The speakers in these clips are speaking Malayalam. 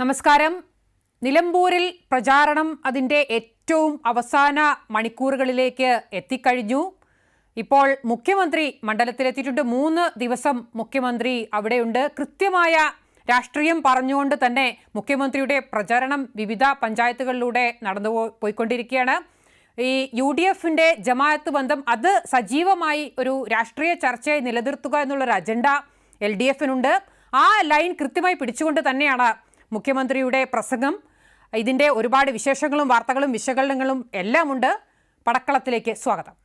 നമസ്കാരം. നിലമ്പൂരിൽ പ്രചാരണം അതിന്റെ ഏറ്റവും അവസാന മണിക്കൂറുകളിലേക്ക് എത്തിക്കഴിഞ്ഞു. ഇപ്പോൾ മുഖ്യമന്ത്രി മണ്ഡലത്തിലെത്തിയിട്ടുണ്ട്. മൂന്ന് ദിവസം മുഖ്യമന്ത്രി അവിടെയുണ്ട്. കൃത്യമായ രാഷ്ട്രീയം പറഞ്ഞുകൊണ്ട് തന്നെ മുഖ്യമന്ത്രിയുടെ പ്രചാരണം വിവിധ പഞ്ചായത്തുകളിലൂടെ നടന്നു പോയിക്കൊണ്ടിരിക്കുകയാണ്. ഈ യു ഡി എഫിന്റെ ജമാഅത്ത് ബന്ധം അത് സജീവമായി ഒരു രാഷ്ട്രീയ ചർച്ചയായി നിലനിർത്തുക എന്നുള്ളൊരു അജണ്ട എൽ ഡി എഫിനുണ്ട്. ആ ലൈൻ കൃത്യമായി പിടിച്ചുകൊണ്ട് തന്നെയാണ് മുഖ്യമന്ത്രിയുടെ പ്രസംഗം. ഇതിന്റെ ഒരുപാട് വിശേഷങ്ങളും വാർത്തകളും വിശകലനങ്ങളും എല്ലാം ഉണ്ട് പടക്കളത്തിലേക്ക് സ്വാഗതം.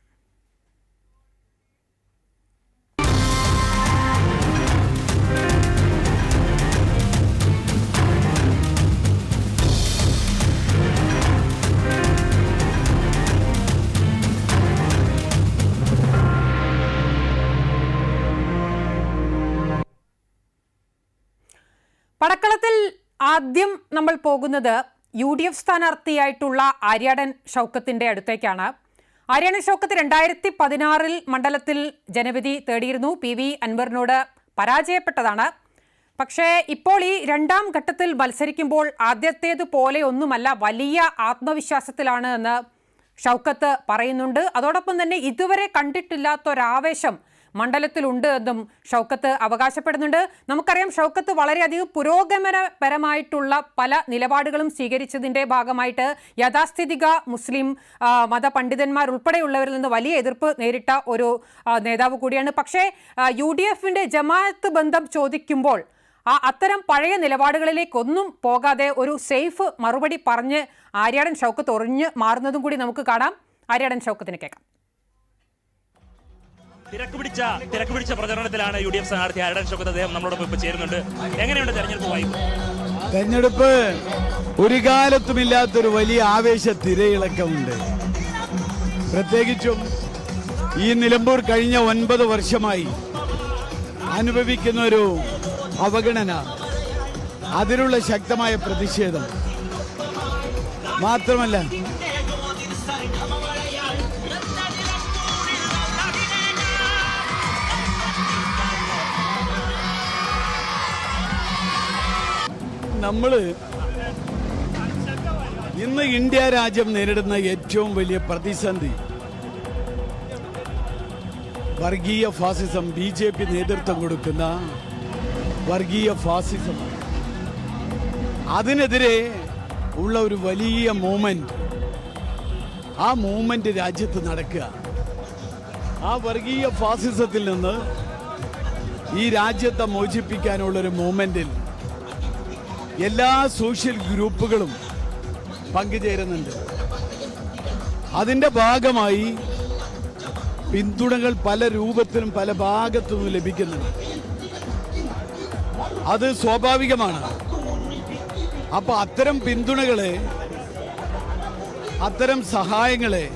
പടക്കളത്തിൽ ആദ്യം നമ്മൾ പോകുന്നത് യു ഡി എഫ് സ്ഥാനാർത്ഥിയായിട്ടുള്ള ആര്യാടൻ ഷൗക്കത്തിന്റെ അടുത്തേക്കാണ്. ആര്യാടൻ ഷൗക്കത്ത് രണ്ടായിരത്തി പതിനാറിൽ മണ്ഡലത്തിൽ ജനവിധി തേടിയിരുന്നു. പി വി അൻവറിനോട് പരാജയപ്പെട്ടതാണ്. പക്ഷേ ഇപ്പോൾ ഈ രണ്ടാം ഘട്ടത്തിൽ മത്സരിക്കുമ്പോൾ ആദ്യത്തേതുപോലെ ഒന്നുമല്ല വലിയ ആത്മവിശ്വാസത്തിലാണ് എന്ന് ഷൗക്കത്ത് പറയുന്നുണ്ട്. അതോടൊപ്പം തന്നെ ഇതുവരെ കണ്ടിട്ടില്ലാത്തൊരാവേശം മണ്ഡലത്തിലുണ്ട് എന്നും ഷൗക്കത്ത് അവകാശപ്പെടുന്നുണ്ട്. നമുക്കറിയാം ഷൗക്കത്ത് വളരെയധികം പുരോഗമനപരമായിട്ടുള്ള പല നിലപാടുകളും സ്വീകരിച്ചതിന്റെ ഭാഗമായിട്ട് യഥാസ്ഥിതിക മുസ്ലിം മതപണ്ഡിതന്മാർ ഉൾപ്പെടെയുള്ളവരിൽ നിന്ന് വലിയ എതിർപ്പ് നേരിട്ട ഒരു നേതാവ് കൂടിയാണ്. പക്ഷേ യു ഡി എഫിന്റെ ജമാഅത്ത് ബന്ധം ചോദിക്കുമ്പോൾ ആ അത്തരം പഴയ നിലപാടുകളിലേക്കൊന്നും പോകാതെ ഒരു സേഫ് മറുപടി പറഞ്ഞ് ആര്യാടൻ ഷൗക്കത്ത് ഒറിഞ്ഞ് മാറുന്നതും കൂടി നമുക്ക് കാണാം. ആര്യാടൻ ഷൗക്കത്തിന് കേൾക്കാം. തിരക്ക് പിടിച്ച തിരക്ക് പിടിച്ച പ്രചരണത്തിലാണ് യു ഡി എഫ് സ്ഥാനാർത്ഥി ആരുടെ ശോകത്ത് അദ്ദേഹം നമ്മളോടൊപ്പം ഇപ്പൊ ചേരുന്നുണ്ട്. എങ്ങനെയുണ്ട് തെരഞ്ഞെടുപ്പ് വായ്പ തെരഞ്ഞെടുപ്പ് ഒരു കാലത്തുമില്ലാത്തൊരു വലിയ ആവേശ തിരയിളക്കമുണ്ട് പ്രത്യേകിച്ചും ഈ നിലമ്പൂർ കഴിഞ്ഞ ഒൻപത് വർഷമായി അനുഭവിക്കുന്ന ഒരു അവഗണന അതിലുള്ള ശക്തമായ പ്രതിഷേധം. മാത്രമല്ല നമ്മൾ ഇന്ന് ഇന്ത്യ രാജ്യം നേരിടുന്ന ഏറ്റവും വലിയ പ്രതിസന്ധി. വർഗീയ ഫാസിസം ബി ജെ പി നേതൃത്വം കൊടുക്കുന്ന വർഗീയ ഫാസിസം. അതിനെതിരെ ഉള്ള ഒരു വലിയ മൂവ്മെന്റ്. ആ മൂവ്മെന്റ് രാജ്യത്ത് നടക്കുക. ആ വർഗീയ ഫാസിസത്തിൽ നിന്ന് ഈ രാജ്യത്തെ മോചിപ്പിക്കാനുള്ളൊരു മൂവ്മെന്റിൽ എല്ലാ സോഷ്യൽ ഗ്രൂപ്പുകളും പങ്കുചേരുന്നുണ്ട്. അതിന്റെ ഭാഗമായി പിന്തുണകൾ പല രൂപത്തിലും പല ഭാഗത്തു നിന്നും ലഭിക്കുന്നുണ്ട്. അത് സ്വാഭാവികമാണ്. അപ്പൊ അത്തരം പിന്തുണകളെ അത്തരം സഹായങ്ങളെ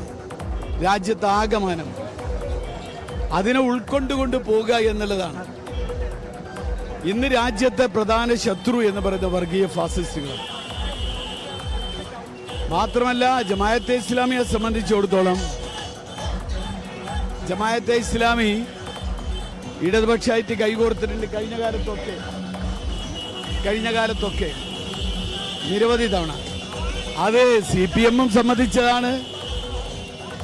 രാജ്യത്താകമാനം അതിനെ ഉൾക്കൊണ്ടുകൊണ്ട് പോകുക എന്നുള്ളതാണ്. ഇന്ന് രാജ്യത്തെ പ്രധാന ശത്രു എന്ന് പറയുന്ന വർഗീയ ഫാസിസ്റ്റുകൾ. മാത്രമല്ല ജമായത്തെ ഇസ്ലാമിയെ സംബന്ധിച്ചിടത്തോളം ജമായത്തെ ഇസ്ലാമി ഇടതുപക്ഷമായിട്ട് കൈകോർത്തിട്ടുണ്ട്. കഴിഞ്ഞ കാലത്തൊക്കെ കഴിഞ്ഞ കാലത്തൊക്കെ നിരവധി തവണ. അത് സി പി എമ്മും സംബന്ധിച്ചതാണ്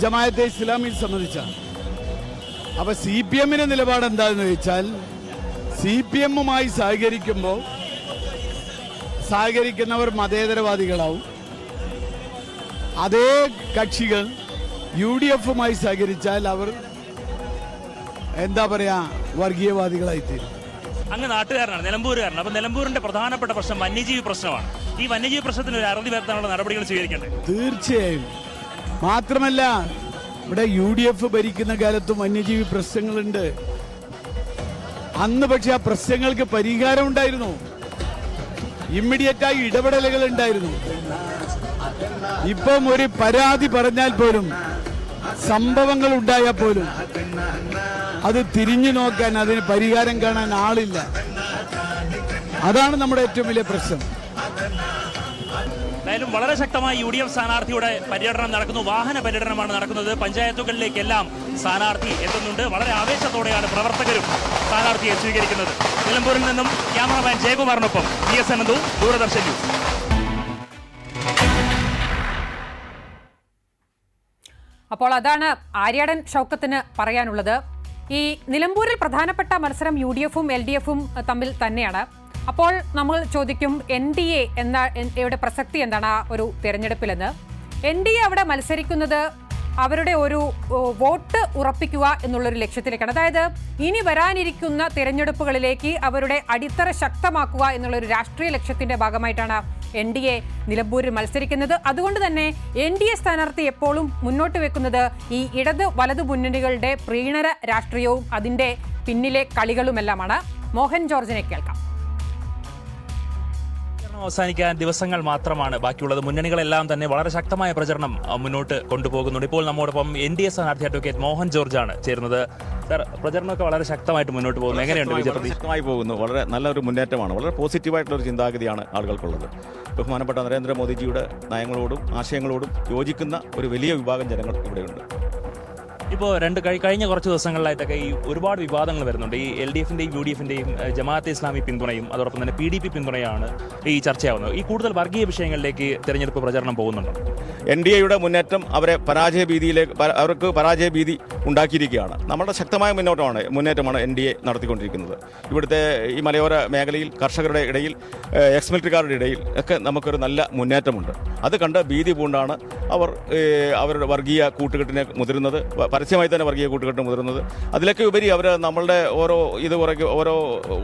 ജമായത്തെ ഇസ്ലാമി സംബന്ധിച്ചാണ് അപ്പൊ സി പി എമ്മിന്റെ നിലപാട് എന്താണെന്ന് ചോദിച്ചാൽ സി പി എമ്മുമായി സഹകരിക്കുമ്പോൾ സഹകരിക്കുന്നവർ മതേതരവാദികളാവും. അതേ കക്ഷികൾ യു ഡി എഫുമായി സഹകരിച്ചാൽ അവർ എന്താ പറയാ വർഗീയവാദികളായിത്തീരും. അങ്ങ് നാട്ടുകാരനാണ് നിലമ്പൂരുകാരനാണ്. അപ്പൊ നിലമ്പൂരിന്റെ പ്രധാനപ്പെട്ട പ്രശ്നം വന്യജീവി പ്രശ്നമാണ്. ഈ വന്യജീവി പ്രശ്നത്തിന് ഒരു അറുതി വരുത്താനുള്ള നടപടികൾ സ്വീകരിക്കേണ്ടത് തീർച്ചയായും. മാത്രമല്ല ഇവിടെ യു ഡി എഫ് ഭരിക്കുന്ന കാലത്തും വന്യജീവി പ്രശ്നങ്ങളുണ്ട്. അന്ന് പക്ഷെ ആ പ്രശ്നങ്ങൾക്ക് പരിഹാരം ഉണ്ടായിരുന്നു. ഇമ്മീഡിയറ്റ് ആയി ഇടപെടലുകൾ ഉണ്ടായിരുന്നു. ഇപ്പം ഒരു പരാതി പറഞ്ഞാൽ പോലും സംഭവങ്ങൾ ഉണ്ടായാൽ പോലും അത് തിരിഞ്ഞു നോക്കാൻ അതിന് പരിഹാരം കാണാൻ ആളില്ല. അതാണ് നമ്മുടെ ഏറ്റവും വലിയ പ്രശ്നം. എന്തായാലും വളരെ ശക്തമായി യു ഡി എഫ് സ്ഥാനാർത്ഥിയുടെ പര്യടനം നടക്കുന്നു. വാഹന പര്യടനമാണ് നടക്കുന്നത്. പഞ്ചായത്തുകളിലേക്കെല്ലാം സ്ഥാനാർത്ഥി എത്തുന്നുണ്ട്. വളരെ ആവേശത്തോടെയാണ് പ്രവർത്തകരും സ്ഥാനാർത്ഥിയെ സ്വീകരിക്കുന്നത്. നിലമ്പൂരിൽ നിന്നും cameraman ജയകുമാറിനൊപ്പം V S Ananthu Doordarshan news. അപ്പോൾ അതാണ് ആര്യാടൻ ഷൗക്കത്തിന് പറയാനുള്ളത്. ഈ നിലമ്പൂരിൽ പ്രധാനപ്പെട്ട മത്സരം യു ഡി എഫും എൽ ഡി എഫും തമ്മിൽ തന്നെയാണ്. അപ്പോൾ നമ്മൾ ചോദിക്കും എൻ ഡി എ എന്ന യുടെ പ്രസക്തി എന്താണ് ആ ഒരു തിരഞ്ഞെടുപ്പിലെന്ന്. എൻ ഡി എ അവിടെ മത്സരിക്കുന്നത് അവരുടെ ഒരു വോട്ട് ഉറപ്പിക്കുക എന്നുള്ളൊരു ലക്ഷ്യത്തിലേക്കാണ്. അതായത് ഇനി വരാനിരിക്കുന്ന തിരഞ്ഞെടുപ്പുകളിലേക്ക് അവരുടെ അടിത്തറ ശക്തമാക്കുക എന്നുള്ള ഒരു രാഷ്ട്രീയ ലക്ഷ്യത്തിന്റെ ഭാഗമായിട്ടാണ് എൻ ഡി എ നിലമ്പൂരിൽ മത്സരിക്കുന്നത്. അതുകൊണ്ട് തന്നെ എൻ ഡി എ സ്ഥാനാർത്ഥി എപ്പോഴും മുന്നോട്ട് വെക്കുന്നത് ഈ ഇടത് വലത് മുന്നണികളുടെ പ്രീണര രാഷ്ട്രീയവും അതിന്റെ പിന്നിലെ കളികളുമെല്ലാമാണ്. മോഹൻ ജോർജിനെ കേൾക്കാം. പ്രചരണം അവസാനിക്കാൻ ദിവസങ്ങൾ മാത്രമാണ്. ബാക്കിയുള്ളത് മുന്നണികളെല്ലാം തന്നെ വളരെ ശക്തമായ പ്രചരണം മുന്നോട്ട് കൊണ്ടുപോകുന്നുണ്ട്. ഇപ്പോൾ നമ്മോടൊപ്പം എൻ ഡി എ സ്ഥാനാർത്ഥി അഡ്വക്കേറ്റ് മോഹൻ ജോർജ് ആണ് ചേരുന്നത്. സർ പ്രചരണമൊക്കെ വളരെ ശക്തമായിട്ട് മുന്നോട്ട് പോകുന്നു. എങ്ങനെയുണ്ട് വളരെ വിജയപ്രതീക്ഷ? ശക്തമായി പോകുന്നു. വളരെ നല്ലൊരു മുന്നേറ്റമാണ്. വളരെ പോസിറ്റീവായിട്ടുള്ള ഒരു ചിന്താഗതിയാണ് ആളുകൾക്കുള്ളത്. ബഹുമാനപ്പെട്ട നരേന്ദ്രമോദിജിയുടെ നയങ്ങളോടും ആശയങ്ങളോടും യോജിക്കുന്ന ഒരു വലിയ വിഭാഗം ജനങ്ങൾ ഇവിടെയുണ്ട്. ഇപ്പോൾ രണ്ട് കഴി- കഴിഞ്ഞ കുറച്ച് ദിവസങ്ങളിലായിട്ടൊക്കെ ഈ ഒരുപാട് വിവാദങ്ങൾ വരുന്നുണ്ട്. ഈ എൽ ഡി എഫിന്റെയും യു ഡി എഫിന്റെയും ജമാഅത്തെ ഇസ്ലാമി പിന്തുണയും അതോടൊപ്പം തന്നെ പി ഡി പി പിന്തുണയാണ് ഈ ചർച്ചയാവുന്നത്. ഈ കൂടുതൽ വർഗീയ വിഷയങ്ങളിലേക്ക് തെരഞ്ഞെടുപ്പ് പ്രചരണം പോകുന്നുണ്ടോ? എൻ ഡി എയുടെ മുന്നേറ്റം അവരെ പരാജയ ഭീതിയിലേക്ക് അവർക്ക് പരാജയ ഭീതി ഉണ്ടാക്കിയിരിക്കുകയാണ്. നമ്മുടെ ശക്തമായ മുന്നോട്ടമാണ് മുന്നേറ്റമാണ് എൻ ഡി എ നടത്തിക്കൊണ്ടിരിക്കുന്നത്. ഇവിടുത്തെ ഈ മലയോര മേഖലയിൽ കർഷകരുടെ ഇടയിൽ എക്സ് മിലിറ്ററിക്കാരുടെ ഇടയിൽ ഒക്കെ നമുക്കൊരു നല്ല മുന്നേറ്റമുണ്ട്. അത് കണ്ട് ഭീതി പൂണ്ടാണ് അവർ അവരുടെ വർഗീയ കൂട്ടുകെട്ടിനെ മുതിരുന്നത് പരസ്യമായി തന്നെ വർഗീയ കൂട്ടുകെട്ട് മുതിരുന്നത് അതിലൊക്കെ ഉപരി അവർ നമ്മളുടെ ഓരോ ഇത് കുറയ്ക്കും ഓരോ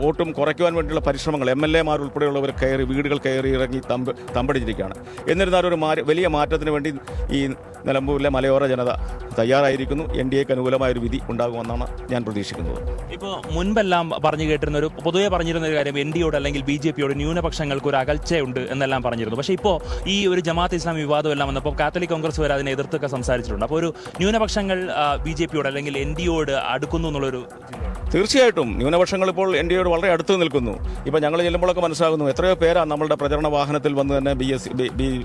വോട്ടും കുറയ്ക്കുവാൻ വേണ്ടിയുള്ള പരിശ്രമങ്ങൾ എം എൽ എമാർ ഉൾപ്പെടെയുള്ളവർ കയറി വീടുകൾ കയറി ഇറങ്ങി തമ്പ് തമ്പടിച്ചിരിക്കുകയാണ്. എന്നിരുന്നാലും ഒരു വലിയ മാറ്റത്തിന് വേണ്ടി ഈ നിലമ്പൂരിലെ മലയോര ജനത തയ്യാറായിരിക്കുന്നു. എൻ ഡി എക്ക് അനുകൂലമായ ഒരു വിധി ഉണ്ടാകുമെന്നാണ് ഞാൻ പ്രതീക്ഷിക്കുന്നത്. ഇപ്പോൾ മുൻപെല്ലാം പറഞ്ഞു കേട്ടിരുന്ന ഒരു പൊതുവെ പറഞ്ഞിരുന്ന ഒരു കാര്യം എൻ ഡിയോട് അല്ലെങ്കിൽ ബി ജെ പിയോട് ന്യൂനപക്ഷങ്ങൾക്ക് ഒരു അകൽച്ചയുണ്ട് എന്നെല്ലാം പറഞ്ഞിരുന്നു. പക്ഷേ ഇപ്പോൾ ഈ ഒരു ജമാഅത്ത് ഇസ്ലാം വിവാദം എല്ലാം വന്നപ്പോൾ കാത്തലിക് കോൺഗ്രസ് വരെ അതിനെ എതിർത്തൊക്കെ സംസാരിച്ചിട്ടുണ്ട്. അപ്പോൾ ഒരു ന്യൂനപക്ഷങ്ങൾ ബി ജെ പിയോട് അല്ലെങ്കിൽ എൻ ഡിയോട് അടുക്കുന്നു എന്നുള്ളൊരു ചിന്തയുണ്ട്. തീർച്ചയായിട്ടും ന്യൂനപക്ഷങ്ങൾ ഇപ്പോൾ എൻ ഡി എയോട് വളരെ അടുത്ത് നിൽക്കുന്നു. ഇപ്പോൾ ഞങ്ങൾ ചെല്ലുമ്പോഴൊക്കെ മനസ്സിലാകുന്നു എത്രയോ പേരാണ് നമ്മളുടെ പ്രചരണ വാഹനത്തിൽ വന്ന് തന്നെ ബി എസ്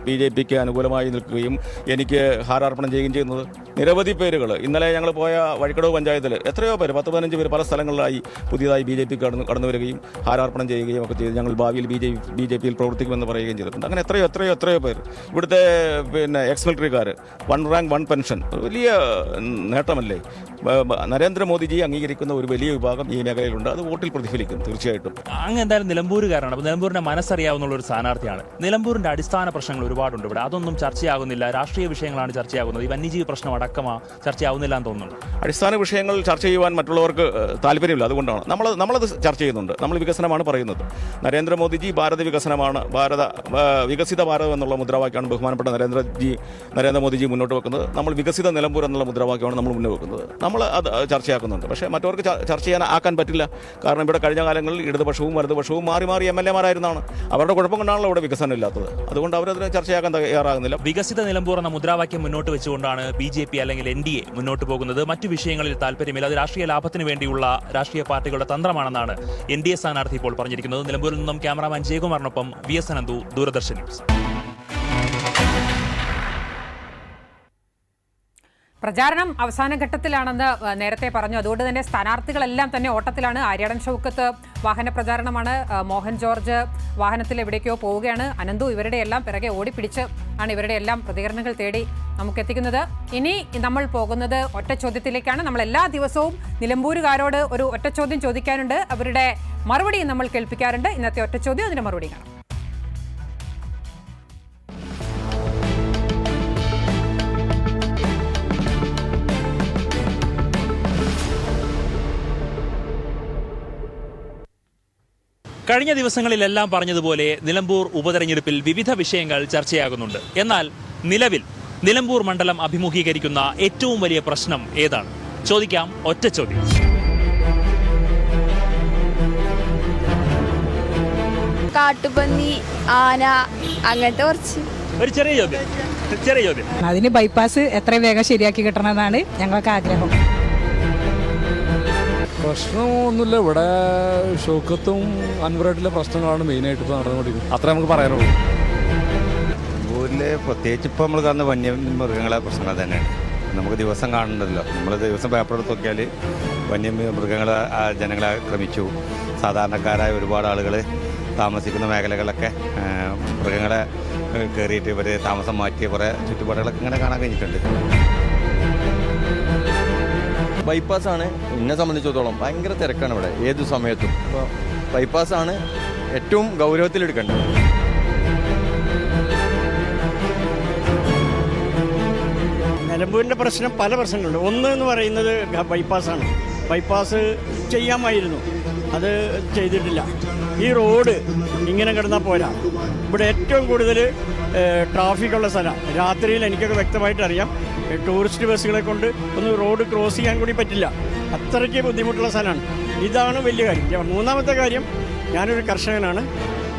ബി ജെ പിക്ക് അനുകൂലമായി നിൽക്കുകയും എനിക്ക് ഹാരാർപ്പണം ചെയ്യുകയും ചെയ്യുന്നത്. നിരവധി പേരുകൾ ഇന്നലെ ഞങ്ങൾ പോയ വഴിക്കടവ് പഞ്ചായത്തിൽ എത്രയോ പേര് പത്ത് പതിനഞ്ച് പേര് പല സ്ഥലങ്ങളിലായി പുതിയതായി ബി ജെ പി കടന്നു കടന്നു വരികയും ഹാരാർപ്പണം ചെയ്യുകയും ഒക്കെ ചെയ്ത്. ഞങ്ങൾ ഭാവിയിൽ ബി ജെ ബി ജെ പിയിൽ പ്രവർത്തിക്കുമെന്ന് പറയുകയും ചെയ്തിട്ടുണ്ട്. അങ്ങനെ എത്രയോ എത്രയോ എത്രയോ പേര്. ഇവിടുത്തെ പിന്നെ X മിലിറ്ററിക്കാർ one rank one pension വലിയ നേട്ടമല്ലേ? നരേന്ദ്രമോദിജി അംഗീകരിക്കുന്ന ഒരു വലിയ വിഭാഗം ഈ മേഖലയിലുണ്ട്. അത് വോട്ടിൽ പ്രതിഫലിക്കും തീർച്ചയായിട്ടും. അങ്ങ് എന്തായാലും നിലമ്പൂരുകാരാണ് അപ്പോൾ നിലമ്പൂരിന്റെ മനസ്സറിയാവുന്ന ഒരു സ്ഥാനാർത്ഥിയാണ്. നിലമ്പൂരിന്റെ അടിസ്ഥാന പ്രശ്നങ്ങൾ ഒരുപാടുണ്ട് ഇവിടെ. അതൊന്നും ചർച്ചയാകുന്നില്ല. രാഷ്ട്രീയ വിഷയങ്ങളാണ് ചർച്ചയാകുന്നത്. ഈ വന്യജീവി പ്രശ്നം അടക്കമാ ചർച്ചയാവുന്നില്ല എന്ന് തോന്നുന്നു അടിസ്ഥാന വിഷയങ്ങൾ ചർച്ച ചെയ്യുവാൻ മറ്റുള്ളവർക്ക് താല്പര്യമില്ല. അതുകൊണ്ടാണ്. നമ്മൾ നമ്മളത് ചർച്ച ചെയ്യുന്നുണ്ട്. നമ്മൾ വികസനമാണ് പറയുന്നത്. നരേന്ദ്രമോദിജി ഭാരത വികസനമാണ് ഭാരത വികസിത ഭാരതം എന്നുള്ള മുദ്രാവാക്യമാണ് ബഹുമാനപ്പെട്ട നരേന്ദ്രജി നരേന്ദ്രമോദിജി മുന്നോട്ട് വെക്കുന്നത്. നമ്മൾ വികസിത നിലമ്പൂർ എന്നുള്ള മുദ്രാവാക്യമാണ് നമ്മൾ മുന്നോട്ട് വെക്കുന്നത്. നമ്മൾ അത് ചർച്ചയാക്കുന്നുണ്ട്. പക്ഷേ മറ്റവർക്ക് ചർച്ച ചെയ്യാൻ ആക്കാൻ പറ്റില്ല. കാരണം ഇവിടെ കഴിഞ്ഞ കാലങ്ങളിൽ ഇടതുപക്ഷവും വലതുപക്ഷവും മാറി മാറി എം എൽ എമാരായിരുന്നാണ്. അവരുടെ കുഴപ്പം കൊണ്ടാണല്ലോ ഇവിടെ വികസനം ഇല്ലാത്തത്. അതുകൊണ്ട് അവരതിനെ ചർച്ചയാക്കാൻ തയ്യാറാകുന്നില്ല. വികസിത നിലമ്പൂർ എന്ന മുദ്രാവാക്യം മുന്നോട്ട് വെച്ചുകൊണ്ടാണ് ബി ജെ പി അല്ലെങ്കിൽ എൻ ഡി എ മുന്നോട്ട് പോകുന്നത്. മറ്റു വിഷയങ്ങളിൽ താല്പര്യമില്ല അത് രാഷ്ട്രീയ ലാഭത്തിന് വേണ്ടിയുള്ള രാഷ്ട്രീയ പാർട്ടികളുടെ തന്ത്രമാണെന്നാണ് എൻ ഡി എ സ്ഥാനാർത്ഥി ഇപ്പോൾ പറഞ്ഞിരിക്കുന്നത്. നിലമ്പൂരിൽ നിന്നും cameraman ജയകുമാറിനൊപ്പം V S Ananthu Doordarshan news. പ്രചാരണം അവസാന ഘട്ടത്തിലാണെന്ന് നേരത്തെ പറഞ്ഞു. അതുകൊണ്ട് തന്നെ സ്ഥാനാർത്ഥികളെല്ലാം തന്നെ ഓട്ടത്തിലാണ്. ആര്യാടൻ ഷൗക്കത്ത് വാഹന പ്രചാരണമാണ്. മോഹൻ ജോർജ് വാഹനത്തിൽ എവിടേക്കോ പോവുകയാണ്. അനന്തു ഇവരുടെ എല്ലാം പിറകെ ഓടിപ്പിടിച്ച് ആണ് ഇവരുടെ എല്ലാം പ്രതികരണങ്ങൾ തേടി നമുക്ക് എത്തിക്കുന്നത് ഇനി നമ്മൾ പോകുന്നത് ഒറ്റ ചോദ്യത്തിലേക്കാണ്. നമ്മൾ എല്ലാ ദിവസവും നിലമ്പൂരുകാരോട് ഒരു ഒറ്റ ചോദ്യം ചോദിക്കാനുണ്ട്. അവരുടെ മറുപടി നമ്മൾ കേൾപ്പിക്കാറുണ്ട്. ഇന്നത്തെ ഒറ്റ ചോദ്യം അതിന്റെ മറുപടി കാണാം. കഴിഞ്ഞ ദിവസങ്ങളിലെല്ലാം പറഞ്ഞതുപോലെ നിലമ്പൂർ ഉപതെരഞ്ഞെടുപ്പിൽ വിവിധ വിഷയങ്ങൾ ചർച്ചയാകുന്നുണ്ട്. എന്നാൽ നിലവിൽ നിലമ്പൂർ മണ്ഡലം അഭിമുഖീകരിക്കുന്ന ഏറ്റവും വലിയ പ്രശ്നം ഏതാണ്? ചോദിക്കാം ഒറ്റ ചോദ്യം. കാട്ടുപന്നി ആന അങ്ങനത്തെ കുറച്ച്. ഒരു ചെറിയ ചോദ്യം. ചെറിയ ചോദ്യം. അതിന് ബൈപ്പാസ് എത്രയും വേഗം ശരിയാക്കി കിട്ടണമെന്നാണ് ഞങ്ങൾക്ക് ആഗ്രഹം. പ്രശ്നമൊന്നുമില്ല. ഇവിടെ ഷൗക്കത്തും അൻവറായിട്ടുള്ള പ്രശ്നങ്ങളാണ് മെയിനായിട്ട് ഇപ്പോൾ നടന്നുകൊണ്ടിരിക്കുന്നത്. അത്ര നമുക്ക് പറയാനുള്ളൂ. ഊരിൽ പ്രത്യേകിച്ച് ഇപ്പോൾ നമ്മൾ കാണുന്ന വന്യ മൃഗങ്ങളെ പ്രശ്നങ്ങൾ തന്നെയാണ്. നമുക്ക് ദിവസം കാണണ്ടല്ലോ നമ്മൾ ദിവസം പേപ്പർ എടുത്ത് നോക്കിയാൽ വന്യമൃഗങ്ങളെ ആ, ജനങ്ങളെ ആക്രമിച്ചു. സാധാരണക്കാരായ ഒരുപാട് ആളുകൾ താമസിക്കുന്ന മേഖലകളൊക്കെ മൃഗങ്ങളെ കയറിയിട്ട് ഇവർ താമസം മാറ്റിയ കുറേ ചുറ്റുപാടുകളൊക്കെ ഇങ്ങനെ കാണാൻ കഴിഞ്ഞിട്ടുണ്ട്. ബൈപ്പാസ് ആണ് എന്നെ സംബന്ധിച്ചിടത്തോളം ഭയങ്കര തിരക്കാണ് ഇവിടെ ഏത് സമയത്തും. അപ്പോൾ ആണ് ഏറ്റവും ഗൗരവത്തിലെടുക്കേണ്ടത് നിലമ്പൂരിന്റെ പ്രശ്നം പല പ്രശ്നങ്ങളുണ്ട്. ഒന്ന് എന്ന് പറയുന്നത് ബൈപ്പാസാണ് ബൈപ്പാസ് ചെയ്യാമായിരുന്നു. അത് ചെയ്തിട്ടില്ല. ഈ റോഡ് ഇങ്ങനെ കിടന്നാൽ പോരാ. ഇവിടെ ഏറ്റവും കൂടുതൽ ട്രാഫിക്കുള്ള സ്ഥലമാണ് രാത്രിയിൽ എനിക്കൊക്കെ വ്യക്തമായിട്ട് അറിയാം. ടൂറിസ്റ്റ് ബസ്സുകളെ കൊണ്ട് ഒന്ന് റോഡ് ക്രോസ് ചെയ്യാൻ കൂടി പറ്റില്ല. അത്രയ്ക്ക് ബുദ്ധിമുട്ടുള്ള സ്ഥലമാണ്. ഇതാണ് വലിയ കാര്യം. മൂന്നാമത്തെ കാര്യം ഞാനൊരു കർഷകനാണ്.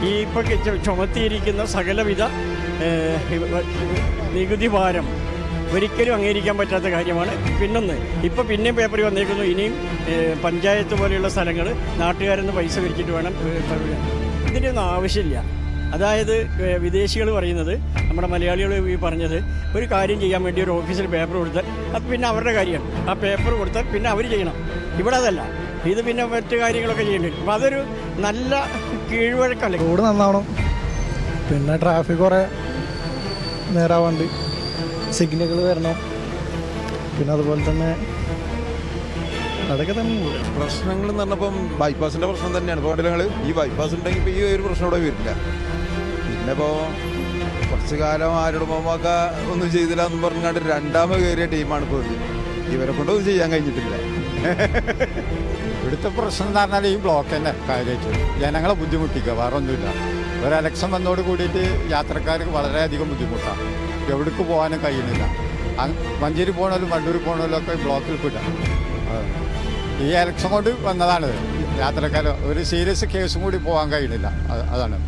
ഈ ഇപ്പോൾ ചുമത്തിയിരിക്കുന്ന സകലവിധ നികുതി ഭാരം ഒരിക്കലും അംഗീകരിക്കാൻ പറ്റാത്ത കാര്യമാണ്. പിന്നൊന്ന് ഇപ്പോൾ പിന്നെയും പേപ്പറിൽ വന്നേക്കുന്നു. ഇനിയും പഞ്ചായത്ത് പോലെയുള്ള സ്ഥലങ്ങൾ നാട്ടുകാരെന്ന് പൈസ പിരിച്ചിട്ട് വേണം ഇതിനൊന്നും ആവശ്യമില്ല. അതായത് വിദേശികൾ പറയുന്നത് നമ്മുടെ മലയാളികൾ ഈ പറഞ്ഞത് ഒരു കാര്യം ചെയ്യാൻ വേണ്ടി ഒരു ഓഫീസിൽ പേപ്പർ കൊടുത്താൽ അത് പിന്നെ അവരുടെ കാര്യമാണ് ആ പേപ്പർ കൊടുത്താൽ പിന്നെ അവർ ചെയ്യണം. ഇവിടെ അതല്ല. ഇത് പിന്നെ മറ്റ് കാര്യങ്ങളൊക്കെ ചെയ്യേണ്ടി വരും. അപ്പോൾ അതൊരു നല്ല കീഴ്വഴക്കല്ലേ? റോഡ് നന്നാവണം. പിന്നെ ട്രാഫിക് കുറേ നേരാവാണ്ട്. സിഗ്നലുകൾ വരണം. പിന്നെ അതുപോലെ തന്നെ അതൊക്കെ തന്നെ പ്രശ്നങ്ങൾ എന്ന് പറഞ്ഞപ്പം ബൈപ്പാസിന്റെ പ്രശ്നം തന്നെയാണ്. ഇപ്പോൾ ഈ ബൈപ്പാസ് ഉണ്ടെങ്കിൽ ഇപ്പോൾ ഈ ഒരു പ്രശ്നം ഇവിടെ വരില്ല. പിന്നെ ഇപ്പോൾ കുറച്ച് കാലം ആരോടും ഒക്കെ ഒന്നും ചെയ്തില്ല എന്ന് പറഞ്ഞാണ്ട് രണ്ടാമത് കയറിയ ടീമാണ് ഇപ്പോൾ ഇത് ഇവരെ കൊണ്ടൊന്നും ചെയ്യാൻ കഴിഞ്ഞിട്ടില്ല. ഇവിടുത്തെ പ്രശ്നം എന്ന് പറഞ്ഞാൽ ഈ ബ്ലോക്ക് തന്നെ കാര്യമായിട്ട്. ജനങ്ങളെ ബുദ്ധിമുട്ടിക്കുക വേറെ ഒന്നുമില്ല ഒരു ഇലക്ഷൻ വന്നോട് കൂടിയിട്ട് യാത്രക്കാർക്ക് വളരെയധികം ബുദ്ധിമുട്ടാണ്. എവിടേക്ക് പോകാനും കഴിയുന്നില്ല. മഞ്ചേരി പോകണമല്ലോ വണ്ടൂർ പോകണമല്ലോ ഒക്കെ ബ്ലോക്കിൽ പെട്ടാ ഈ ഇലക്ഷൻ കൊണ്ട് വന്നതാണ്. യാത്രക്കാർ ഒരു സീരിയസ് കേസും കൂടി പോകാൻ കഴിയുന്നില്ല. അതാണ്.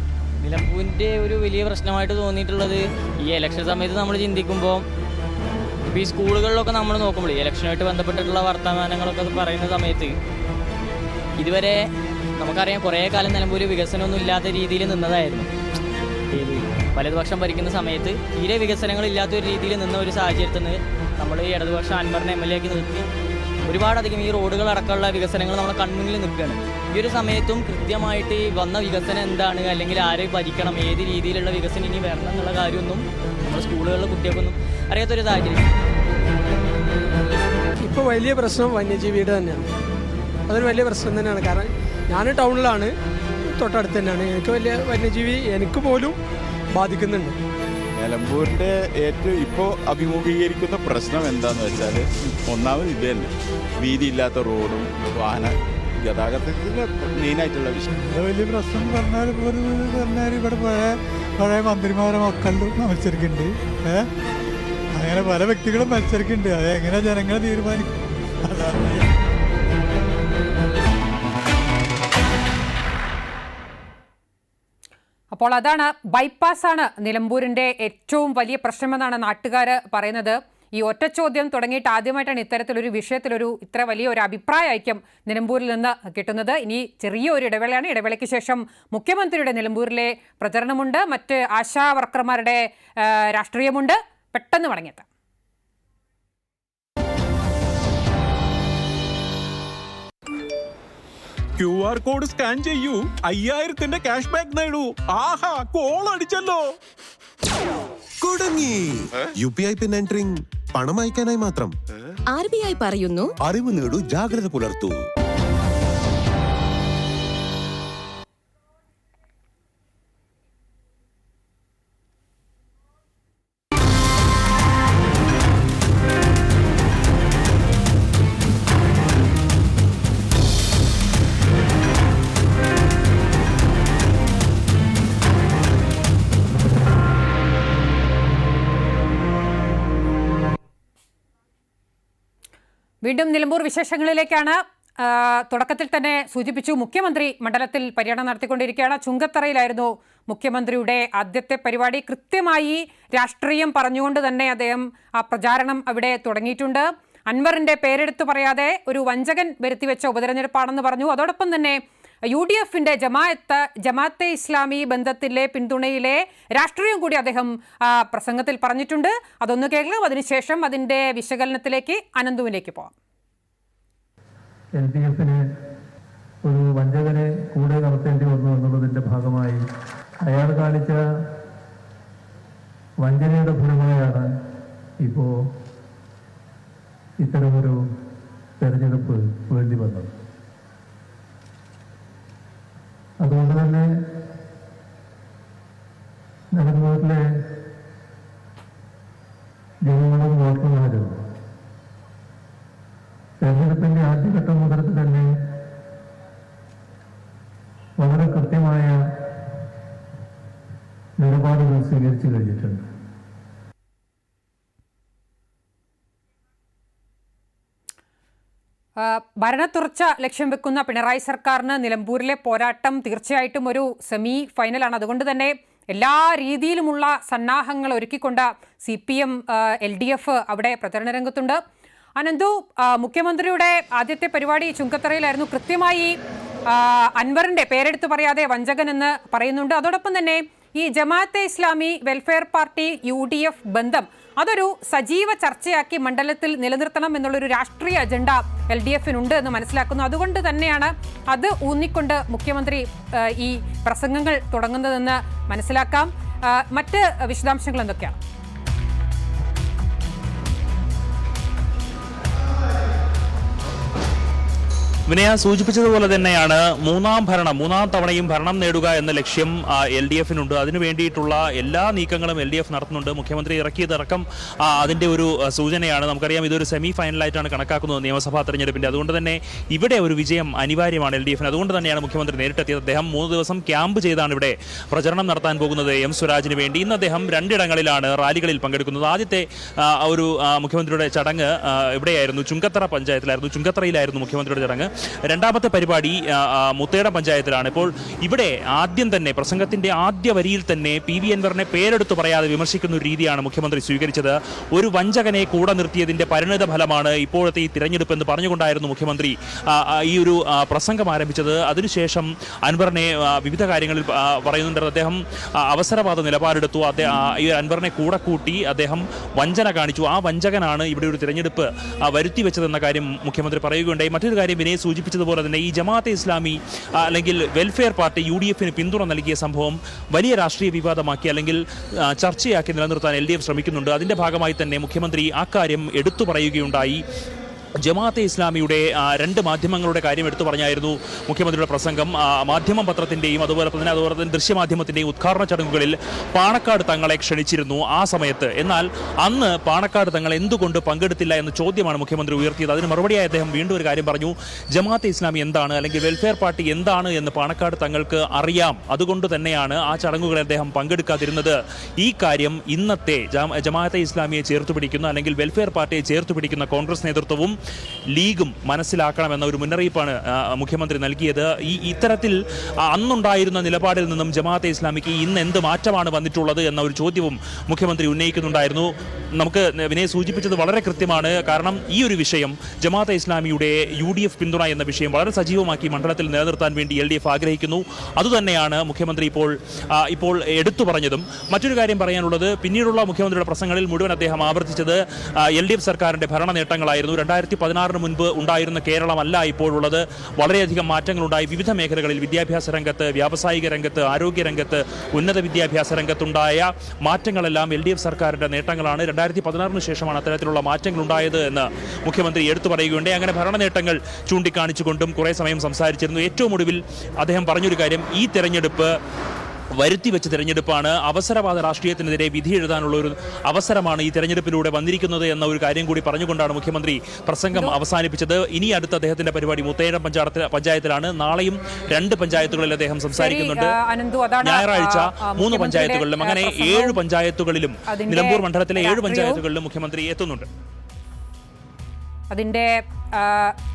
നിലമ്പൂരിന്റെ ഒരു വലിയ പ്രശ്നമായിട്ട് തോന്നിയിട്ടുള്ളത് ഈ ഇലക്ഷൻ സമയത്ത് നമ്മൾ ചിന്തിക്കുമ്പോൾ ഇപ്പോൾ ഈ സ്കൂളുകളിലൊക്കെ നമ്മൾ നോക്കുമ്പോൾ ഇലക്ഷനുമായിട്ട് ബന്ധപ്പെട്ടിട്ടുള്ള വർത്തമാനങ്ങളൊക്കെ പറയുന്ന സമയത്ത് ഇതുവരെ നമുക്കറിയാം കുറേ കാലം നിലമ്പൂർ വികസനമൊന്നും ഇല്ലാത്ത രീതിയിൽ നിന്നതായിരുന്നു. വലതുപക്ഷം ഭരിക്കുന്ന സമയത്ത് തീരെ വികസനങ്ങളില്ലാത്ത ഒരു രീതിയിൽ നിന്ന ഒരു സാഹചര്യത്തിൽ നിന്ന് നമ്മൾ ഇടതുപക്ഷം അൻവറിനെ എം എൽ എ ആക്കി നിർത്തി. ഒരുപാടധികം ഈ റോഡുകൾ അടക്കമുള്ള വികസനങ്ങൾ നമ്മളെ കൺമുന്നിൽ നിൽക്കുകയാണ്. ഈ ഒരു സമയത്തും കൃത്യമായിട്ട് ഈ വന്ന വികസനം എന്താണ്? അല്ലെങ്കിൽ ആരെ ഭരിക്കണം? ഏത് രീതിയിലുള്ള വികസനം ഇനി വരണം എന്നുള്ള കാര്യമൊന്നും നമ്മുടെ സ്കൂളുകളിലെ കുട്ടികൾക്കൊന്നും അറിയാത്തൊരു സാഹചര്യം. ഇപ്പോൾ വലിയ പ്രശ്നം വന്യജീവിയുടെ തന്നെയാണ്. അതൊരു വലിയ പ്രശ്നം തന്നെയാണ്. കാരണം ഞാൻ ടൗണിലാണ് തൊട്ടടുത്ത് തന്നെയാണ്. എനിക്ക് വലിയ വന്യജീവി എനിക്ക് പോലും ബാധിക്കുന്നുണ്ട്. നിലമ്പൂരിന്റെ ഏറ്റവും ഇപ്പോൾ അഭിമുഖീകരിക്കുന്ന പ്രശ്നം എന്താണെന്ന് വെച്ചാൽ ഒന്നാമത് ഇത് തന്നെ. വീതിയില്ലാത്ത റോഡും വാഹന ഗതാഗതത്തിന്റെ മെയിനായിട്ടുള്ള വിഷയം. വലിയ പ്രശ്നം പറഞ്ഞാൽ പറഞ്ഞാൽ ഇവിടെ പഴയ പഴയ മന്ത്രിമാരെ മക്കളിലും മത്സരിക്കുന്നുണ്ട്. ഏഹ് അങ്ങനെ പല വ്യക്തികളും മത്സരിക്കുന്നുണ്ട്. അത് എങ്ങനെ ജനങ്ങളെ തീരുമാനിക്കും അതാണ് അപ്പോൾ അതാണ് ബൈപ്പാസാണ് നിലമ്പൂരിന്റെ ഏറ്റവും വലിയ പ്രശ്നമെന്നാണ് നാട്ടുകാർ പറയുന്നത്. ഈ ഒറ്റ ചോദ്യം തുടങ്ങിയിട്ട് ആദ്യമായിട്ടാണ് ഇത്തരത്തിലൊരു വിഷയത്തിലൊരു ഇത്ര വലിയ ഒരു അഭിപ്രായ ഐക്യം നിലമ്പൂരിൽ നിന്ന് കിട്ടുന്നത്. ഇനി ചെറിയ ഒരു ഇടവേളയാണ്. ഇടവേളയ്ക്ക് ശേഷം മുഖ്യമന്ത്രിയുടെ നിലമ്പൂരിലെ പ്രചരണമുണ്ട്. മറ്റ് ആശാ വർക്കർമാരുടെ രാഷ്ട്രീയമുണ്ട്. പെട്ടെന്ന് മടങ്ങിയെത്താം. ക്യു ആർ കോഡ് സ്കാൻ ചെയ്യൂ. അയ്യായിരത്തിന്റെ ക്യാഷ് ബാക്ക് നേടൂ. ആഹാ കോൾ അടിച്ചല്ലോ. കുടുങ്ങി. U P I PIN entering. പണം അയക്കാനായി മാത്രം. ആർ ബി ഐ പറയുന്നു അറിവ് നേടൂ ജാഗ്രത പുലർത്തൂ. വീണ്ടും നിലമ്പൂർ വിശേഷങ്ങളിലേക്കാണ്. തുടക്കത്തിൽ തന്നെ സൂചിപ്പിച്ചു മുഖ്യമന്ത്രി മണ്ഡലത്തിൽ പര്യടനം നടത്തിക്കൊണ്ടിരിക്കുകയാണ്. ചുങ്കത്തറയിലായിരുന്നു മുഖ്യമന്ത്രിയുടെ ആദ്യത്തെ പരിപാടി. കൃത്യമായി രാഷ്ട്രീയം പറഞ്ഞുകൊണ്ട് തന്നെ അദ്ദേഹം ആ പ്രചാരണം അവിടെ തുടങ്ങിയിട്ടുണ്ട്. അൻവറിന്റെ പേരെടുത്തു പറയാതെ ഒരു വഞ്ചകൻ വരുത്തിവെച്ച ഉപതെരഞ്ഞെടുപ്പാണെന്ന് പറഞ്ഞു. അതോടൊപ്പം തന്നെ യു ഡി എഫിന്റെ ജമാഅത്ത് ജമാഅത്തെ ഇസ്ലാമി ബന്ധത്തിലെ പിന്തുണയിലെ രാഷ്ട്രീയം കൂടി അദ്ദേഹം പ്രസംഗത്തിൽ പറഞ്ഞിട്ടുണ്ട്. അതൊന്ന് കേൾക്കാം. അതിനുശേഷം അതിന്റെ വിശകലനത്തിലേക്ക് അനന്തുവിലേക്ക് പോവാം എൽ ഡി എഫിന് ഒരു വഞ്ചകനെ കൂടെ നടത്തേണ്ടി വന്നു എന്നുള്ളതിന്റെ ഭാഗമായി അയാൾ കാണിച്ച വഞ്ചനയുടെ ഫലമായാണ് ഇപ്പോൾ ഇത്തരമൊരു തെരഞ്ഞെടുപ്പ് വേണ്ടി വന്നത്. അതുകൊണ്ട് തന്നെ നിലമ്പൂരിലെ ജനങ്ങളും വോട്ടർമാരും തെരഞ്ഞെടുപ്പിന്റെ ആദ്യഘട്ടം മുതൽ തന്നെ വളരെ കൃത്യമായ നിലപാടുകൾ സ്വീകരിച്ചു കഴിഞ്ഞിട്ടുണ്ട് ആ, ഭരണത്തുറച്ച ലക്ഷ്യം വെക്കുന്ന പിണറായി സർക്കാരിന് നിലമ്പൂരിലെ പോരാട്ടം തീർച്ചയായിട്ടും ഒരു സെമി ഫൈനലാണ് അതുകൊണ്ട് തന്നെ എല്ലാ രീതിയിലുമുള്ള സന്നാഹങ്ങൾ ഒരുക്കിക്കൊണ്ട് C P M L D F അവിടെ പ്രചരണ രംഗത്തുണ്ട്. അനന്തു മുഖ്യമന്ത്രിയുടെ ആദ്യത്തെ പരിപാടി ചുങ്കത്തറയിലായിരുന്നു. കൃത്യമായി അൻവറിന്റെ പേരെടുത്ത് പറയാതെ വഞ്ചകൻ എന്ന് പറയുന്നുണ്ട്. അതോടൊപ്പം തന്നെ ഈ Jamaat-e Islami Welfare Party U ബന്ധം അതൊരു സജീവ ചർച്ചയാക്കി മണ്ഡലത്തിൽ നിലനിർത്തണം എന്നുള്ളൊരു രാഷ്ട്രീയ അജണ്ട എൽ ഡി എഫിനുണ്ട് എന്ന് മനസ്സിലാക്കുന്നു. അതുകൊണ്ട് തന്നെയാണ് അത് ഊന്നിക്കൊണ്ട് മുഖ്യമന്ത്രി ഈ പ്രസംഗങ്ങൾ തുടങ്ങുന്നതെന്ന് മനസ്സിലാക്കാം. മറ്റ് വിശദാംശങ്ങൾ എന്തൊക്കെയാണ്? വിനയ സൂചിപ്പിച്ചതുപോലെ തന്നെയാണ് മൂന്നാം ഭരണം മൂന്നാം തവണയും ഭരണം നേടുക എന്ന ലക്ഷ്യം എൽ ഡി എഫിനുണ്ട്. അതിനു വേണ്ടിയിട്ടുള്ള എല്ലാ നീക്കങ്ങളും എൽ ഡി എഫ് നടത്തുന്നുണ്ട്. മുഖ്യമന്ത്രി ഇറക്കിയതടക്കം അതിന്റെ ഒരു സൂചനയാണ്. നമുക്കറിയാം ഇതൊരു സെമി ഫൈനലായിട്ടാണ് കണക്കാക്കുന്നത് നിയമസഭാ തെരഞ്ഞെടുപ്പിന്റെ അതുകൊണ്ട് തന്നെ ഇവിടെ ഒരു വിജയം അനിവാര്യമാണ് എൽ ഡി എഫിന്. അതുകൊണ്ട് തന്നെയാണ് മുഖ്യമന്ത്രി നേരിട്ടെത്തിയത്. അദ്ദേഹം മൂന്ന് ദിവസം ക്യാമ്പ് ചെയ്താണ് ഇവിടെ പ്രചരണം നടത്താൻ പോകുന്നത് എം സ്വരാജിന് വേണ്ടി. ഇന്ന് അദ്ദേഹം രണ്ടിടങ്ങളിലാണ് റാലികളിൽ പങ്കെടുക്കുന്നത്. ആദ്യത്തെ ഒരു മുഖ്യമന്ത്രിയുടെ ചടങ്ങ് ഇവിടെയായിരുന്നു. ചുങ്കത്തറ പഞ്ചായത്തിലായിരുന്നു. ചുങ്കത്തറയിലായിരുന്നു മുഖ്യമന്ത്രിയുടെ ചടങ്ങ്. രണ്ടാമത്തെ പരിപാടി മുത്തേടം പഞ്ചായത്തിലാണ്. ഇപ്പോൾ ഇവിടെ ആദ്യം തന്നെ പ്രസംഗത്തിന്റെ ആദ്യ വരിയിൽ തന്നെ പി വി അൻവറിനെ പേരെടുത്ത് പറയാതെ വിമർശിക്കുന്ന ഒരു രീതിയാണ് മുഖ്യമന്ത്രി സ്വീകരിച്ചത്. ഒരു വഞ്ചകനെ കൂടെ നിർത്തിയതിന്റെ പരിണിത ഫലമാണ് ഇപ്പോഴത്തെ ഈ തിരഞ്ഞെടുപ്പ് എന്ന് പറഞ്ഞുകൊണ്ടായിരുന്നു മുഖ്യമന്ത്രി ഈ ഒരു പ്രസംഗം ആരംഭിച്ചത്. അതിനുശേഷം അൻവറിനെ വിവിധ കാര്യങ്ങളിൽ പറയുന്നുണ്ട് അദ്ദേഹം അവസരവാദ നിലപാടെടുത്തു. അദ്ദേഹം ഈ അൻവറിനെ കൂടെ കൂട്ടി അദ്ദേഹം വഞ്ചന കാണിച്ചു. ആ വഞ്ചകനാണ് ഇവിടെ ഒരു തിരഞ്ഞെടുപ്പ് വരുത്തി വെച്ചതെന്ന കാര്യം മുഖ്യമന്ത്രി പറയുകയുണ്ടായി. മറ്റൊരു കാര്യം വിനയ് സൂചിപ്പിച്ചതുപോലെ തന്നെ ഈ ജമാഅത്തെ ഇസ്ലാമി അല്ലെങ്കിൽ വെൽഫെയർ പാർട്ടി യു ഡി എഫിന് പിന്തുണ നൽകിയ സംഭവം വലിയ രാഷ്ട്രീയ വിവാദമാക്കി അല്ലെങ്കിൽ ചർച്ചയാക്കി നിലനിർത്താൻ എൽ ഡി എഫ് ശ്രമിക്കുന്നുണ്ട്. അതിന്റെ ഭാഗമായി തന്നെ മുഖ്യമന്ത്രി ആ കാര്യം എടുത്തു പറയുകയുണ്ടായി. ജമാഅത്തെ ഇസ്ലാമിയുടെ രണ്ട് മാധ്യമങ്ങളുടെ കാര്യം എടുത്തു പറഞ്ഞായിരുന്നു മുഖ്യമന്ത്രിയുടെ പ്രസംഗം. മാധ്യമ പത്രത്തിന്റെയും അതുപോലെ തന്നെ അതുപോലെ തന്നെ ദൃശ്യമാധ്യമത്തിന്റെയും ഉദ്ഘാടന ചടങ്ങുകളിൽ പാണക്കാട് തങ്ങളെ ക്ഷണിച്ചിരുന്നു ആ സമയത്ത്. എന്നാൽ അന്ന് പാണക്കാട് തങ്ങൾ എന്തുകൊണ്ട് പങ്കെടുത്തില്ല എന്ന ചോദ്യമാണ് മുഖ്യമന്ത്രി ഉയർത്തിയത്. അതിന് മറുപടിയായി അദ്ദേഹം വീണ്ടും ഒരു കാര്യം പറഞ്ഞു. ജമാഅത്തെ ഇസ്ലാമി എന്താണ് അല്ലെങ്കിൽ വെൽഫെയർ പാർട്ടി എന്താണ് എന്ന് പാണക്കാട് തങ്ങൾക്ക് അറിയാം. അതുകൊണ്ട് തന്നെയാണ് ആ ചടങ്ങുകളിൽ അദ്ദേഹം പങ്കെടുക്കാതിരുന്നത്. ഈ കാര്യം ഇന്നത്തെ ജമാഅത്തെ ഇസ്ലാമിയെ ചേർത്ത് പിടിക്കുന്ന അല്ലെങ്കിൽ വെൽഫെയർ പാർട്ടിയെ ചേർത്ത് പിടിക്കുന്ന കോൺഗ്രസ് നേതൃത്വവും ലീഗും മനസ്സിലാക്കണമെന്ന ഒരു മുന്നറിയിപ്പാണ് മുഖ്യമന്ത്രി നൽകിയത്. ഈ ഇത്തരത്തിൽ അന്നുണ്ടായിരുന്ന നിലപാടിൽ നിന്നും ജമാഅത്തെ ഇസ്ലാമിക്ക് ഇന്ന് എന്ത് മാറ്റമാണ് വന്നിട്ടുള്ളത് എന്ന ഒരു ചോദ്യവും മുഖ്യമന്ത്രി ഉന്നയിക്കുന്നുണ്ടായിരുന്നു. നമുക്ക് വിനയ സൂചിപ്പിച്ചത് വളരെ കൃത്യമാണ്. കാരണം ഈ ഒരു വിഷയം ജമാഅത്തെ ഇസ്ലാമിയുടെ യു ഡി എഫ് പിന്തുണ എന്ന വിഷയം വളരെ സജീവമാക്കി മണ്ഡലത്തിൽ നിലനിർത്താൻ വേണ്ടി എൽ ഡി എഫ് ആഗ്രഹിക്കുന്നു. അതുതന്നെയാണ് മുഖ്യമന്ത്രി ഇപ്പോൾ ഇപ്പോൾ എടുത്തു പറഞ്ഞതും. മറ്റൊരു കാര്യം പറയാനുള്ളത് പിന്നീടുള്ള മുഖ്യമന്ത്രിയുടെ പ്രസംഗങ്ങളിൽ മുഴുവൻ അദ്ദേഹം ആവർത്തിച്ചത് എൽ ഡി എഫ് സർക്കാരിന്റെ ഭരണ നേട്ടങ്ങളായിരുന്നു. രണ്ടായിരത്തി പതിനാറിന് മുൻപ് ഉണ്ടായിരുന്ന കേരളമല്ല ഇപ്പോഴുള്ളത്. വളരെയധികം മാറ്റങ്ങളുണ്ടായി. വിവിധ മേഖലകളിൽ വിദ്യാഭ്യാസ രംഗത്ത് വ്യാവസായിക രംഗത്ത് ആരോഗ്യ രംഗത്ത് ഉന്നത വിദ്യാഭ്യാസ രംഗത്തുണ്ടായ മാറ്റങ്ങളെല്ലാം എൽ ഡി എഫ് സർക്കാരിന്റെ നേട്ടങ്ങളാണ്. രണ്ടായിരത്തി പതിനാറിന് ശേഷമാണ് അത്തരത്തിലുള്ള മാറ്റങ്ങൾ ഉണ്ടായത് എന്ന് മുഖ്യമന്ത്രി എടുത്തു പറയുകയുണ്ട് അങ്ങനെ ഭരണ നേട്ടങ്ങൾ ചൂണ്ടിക്കാണിച്ചുകൊണ്ടും കുറേ സമയം സംസാരിച്ചിരുന്നു. ഏറ്റവും ഒടുവിൽ അദ്ദേഹം പറഞ്ഞൊരു കാര്യം ഈ തെരഞ്ഞെടുപ്പ് വരുത്തി വെച്ച തിരഞ്ഞെടുപ്പാണ്. അവസരവാദ രാഷ്ട്രീയത്തിനെതിരെ വിധി എഴുതാനുള്ള ഒരു അവസരമാണ് ഈ തിരഞ്ഞെടുപ്പിലൂടെ വന്നിരിക്കുന്നത് എന്ന ഒരു കാര്യം കൂടി പറഞ്ഞുകൊണ്ടാണ് മുഖ്യമന്ത്രി പ്രസംഗം അവസാനിപ്പിച്ചത്. ഇനി അടുത്ത അദ്ദേഹത്തിന്റെ പരിപാടി മുത്തേഴം പഞ്ചായത്ത് പഞ്ചായത്തിലാണ്. നാളെയും രണ്ട് പഞ്ചായത്തുകളിൽ അദ്ദേഹം സംസാരിക്കുന്നുണ്ട്. ഞായറാഴ്ച മൂന്ന് പഞ്ചായത്തുകളിലും അങ്ങനെ ഏഴ് പഞ്ചായത്തുകളിലും നിലമ്പൂർ മണ്ഡലത്തിലെ ഏഴ് പഞ്ചായത്തുകളിലും മുഖ്യമന്ത്രി എത്തുന്നുണ്ട്. അതിന്റെ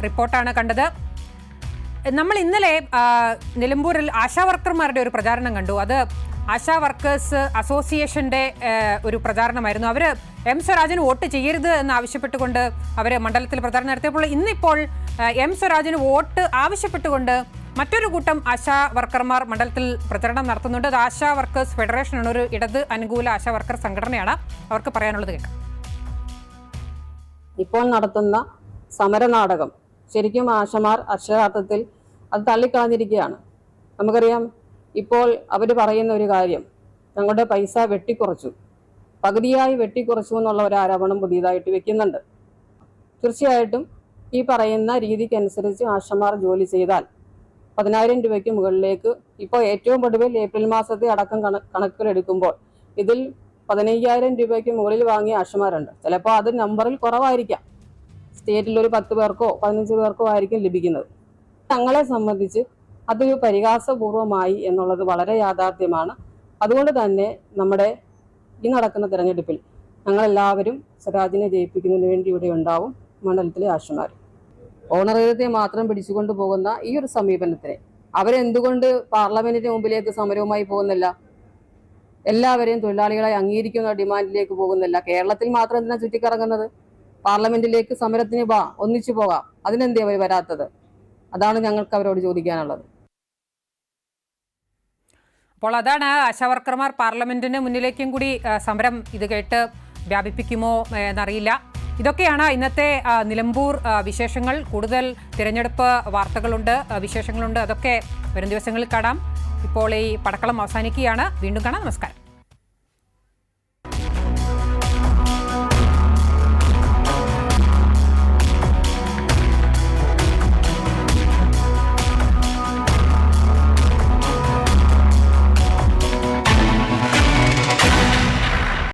റിപ്പോർട്ടാണ് കണ്ടത്. നമ്മൾ ഇന്നലെ നിലമ്പൂരിൽ ആശാ വർക്കർമാരുടെ ഒരു പ്രചാരണം കണ്ടു. അത് ആശാ വർക്കേഴ്സ് അസോസിയേഷന്റെ ഒരു പ്രചാരണമായിരുന്നു. അവർ എം സ്വരാജിന് വോട്ട് ചെയ്യരുത് എന്ന് ആവശ്യപ്പെട്ടുകൊണ്ട് അവർ മണ്ഡലത്തിൽ പ്രചാരണം നടത്തിയപ്പോൾ ഇന്നിപ്പോൾ എം സ്വരാജിന് വോട്ട് ആവശ്യപ്പെട്ടുകൊണ്ട് മറ്റൊരു കൂട്ടം ആശാ വർക്കർമാർ മണ്ഡലത്തിൽ പ്രചരണം നടത്തുന്നുണ്ട്. അത് ആശാ വർക്കേഴ്സ് ഫെഡറേഷൻ ആണ്. ഒരു ഇടത് അനുകൂല ആശാ വർക്കർ സംഘടനയാണ്. അവർക്ക് പറയാനുള്ളത് കേൾക്കാം. ഇപ്പോൾ നടത്തുന്ന സമരനാടകം ശരിക്കും ആശമാർ അക്ഷരാർത്ഥത്തിൽ അത് തള്ളിക്കളഞ്ഞിരിക്കുകയാണ്. നമുക്കറിയാം ഇപ്പോൾ അവർ പറയുന്ന ഒരു കാര്യം ഞങ്ങളുടെ പൈസ വെട്ടിക്കുറച്ചു. പകുതിയായി വെട്ടിക്കുറച്ചു എന്നുള്ള ഒരു ആരോപണം പുതിയതായിട്ട് വെക്കുന്നുണ്ട്. തീർച്ചയായിട്ടും ഈ പറയുന്ന രീതിക്കനുസരിച്ച് ആശമാർ ജോലി ചെയ്താൽ പതിനായിരം രൂപയ്ക്ക് മുകളിലേക്ക് ഇപ്പോൾ ഏറ്റവും ഒടുവിൽ ഏപ്രിൽ മാസത്തെ അടക്കം കണ കണക്കിലെടുക്കുമ്പോൾ ഇതിൽ പതിനയ്യായിരം രൂപയ്ക്ക് മുകളിൽ വാങ്ങിയ ആശമാരുണ്ട്. ചിലപ്പോൾ അത് നമ്പറിൽ കുറവായിരിക്കാം. സ്റ്റേറ്റിൽ ഒരു പത്ത് പേർക്കോ പതിനഞ്ച് പേർക്കോ ആയിരിക്കും ലഭിക്കുന്നത്. തങ്ങളെ സംബന്ധിച്ച് അതൊരു പരിഹാസപൂർവമായി എന്നുള്ളത് വളരെ യാഥാർത്ഥ്യമാണ്. അതുകൊണ്ട് തന്നെ നമ്മുടെ ഈ നടക്കുന്ന തിരഞ്ഞെടുപ്പിൽ ഞങ്ങളെല്ലാവരും സ്വരാജിനെ ജയിപ്പിക്കുന്നതിന് വേണ്ടി ഇവിടെ ഉണ്ടാവും മണ്ഡലത്തിലെ ആശുമാർ. ഓണറേറിയത്തെ മാത്രം പിടിച്ചുകൊണ്ട് പോകുന്ന ഈ ഒരു സമീപനത്തിനെ അവരെന്തുകൊണ്ട് പാർലമെന്റിന് മുമ്പിലേക്ക് സമരവുമായി പോകുന്നില്ല? എല്ലാവരെയും തൊഴിലാളികളെ അംഗീകരിക്കുന്ന ഡിമാൻഡിലേക്ക് പോകുന്നില്ല? കേരളത്തിൽ മാത്രം എന്തിനാ ചുറ്റിക്കറങ്ങുന്നത്? പാർലമെന്റിലേക്ക് സമരത്തിന് വാ ഒന്നിച്ചു പോകാം. അതിനെന്തേ അവർ വരാത്തത്? അതാണ് ഞങ്ങൾക്ക് അവരോട് ചോദിക്കാനുള്ളത്. അപ്പോൾ അതാണ് ആശാവർക്കർമാർ പാർലമെന്റിന് മുന്നിലേക്കും കൂടി സമരം ഇത് കേട്ട് വ്യാപിപ്പിക്കുമോ എന്നറിയില്ല. ഇതൊക്കെയാണ് ഇന്നത്തെ നിലമ്പൂർ വിശേഷങ്ങൾ. കൂടുതൽ തിരഞ്ഞെടുപ്പ് വാർത്തകളുണ്ട് വിശേഷങ്ങളുണ്ട്. അതൊക്കെ വരും ദിവസങ്ങളിൽ കാണാം. ഇപ്പോൾ ഈ പടക്കളം അവസാനിക്കുകയാണ്. വീണ്ടും കാണാം. നമസ്കാരം.